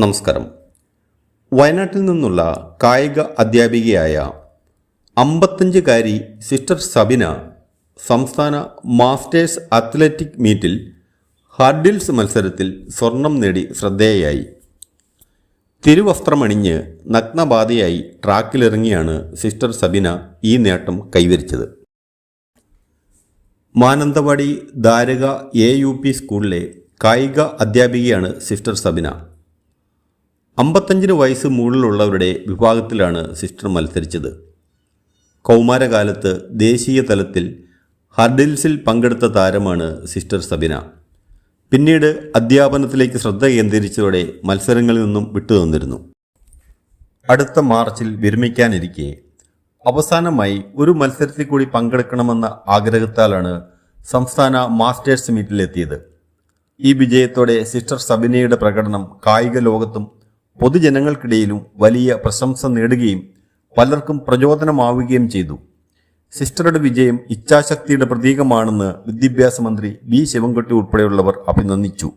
നമസ്കാരം. വയനാട്ടിൽ നിന്നുള്ള കായിക അധ്യാപികയായ അമ്പത്തഞ്ചുകാരി സിസ്റ്റർ സബിന സംസ്ഥാന മാസ്റ്റേഴ്സ് അത്ലറ്റിക് മീറ്റിൽ ഹാർഡിൽസ് മത്സരത്തിൽ സ്വർണം നേടി ശ്രദ്ധേയയായി. തിരുവസ്ത്രമണിഞ്ഞ് നഗ്നബാധയായി ട്രാക്കിലിറങ്ങിയാണ് സിസ്റ്റർ സബിന ഈ നേട്ടം കൈവരിച്ചത്. Mananthavady Dwaraka A U P സ്കൂളിലെ കായിക അധ്യാപികയാണ് സിസ്റ്റർ സബിന. അമ്പത്തഞ്ചിന് വയസ്സ് മുകളിലുള്ളവരുടെ വിഭാഗത്തിലാണ് സിസ്റ്റർ മത്സരിച്ചത്. കൗമാരകാലത്ത് ദേശീയ തലത്തിൽ ഹർഡിൽസിൽ പങ്കെടുത്ത താരമാണ് സിസ്റ്റർ സബിന. പിന്നീട് അധ്യാപനത്തിലേക്ക് ശ്രദ്ധ കേന്ദ്രീകരിച്ചതോടെ മത്സരങ്ങളിൽ നിന്നും വിട്ടുനിന്നിരുന്നു. അടുത്ത മാർച്ചിൽ വിരമിക്കാനിരിക്കെ അവസാനമായി ഒരു മത്സരത്തിൽ കൂടി പങ്കെടുക്കണമെന്ന ആഗ്രഹത്താലാണ് സംസ്ഥാന മാസ്റ്റേഴ്സ് മീറ്റിലെത്തിയത്. ഈ വിജയത്തോടെ സിസ്റ്റർ സബിനയുടെ പ്രകടനം കായിക ലോകത്തും പൊതുജനങ്ങൾക്കിടയിലും വലിയ പ്രശംസ നേടുകയും പലർക്കും പ്രചോദനമാവുകയും ചെയ്തു. സിസ്റ്ററുടെ വിജയം ഇച്ഛാശക്തിയുടെ പ്രതീകമാണെന്ന് വിദ്യാഭ്യാസ മന്ത്രി വി ശിവൻകുട്ടി ഉൾപ്പെടെയുള്ളവർ അഭിനന്ദിച്ചു.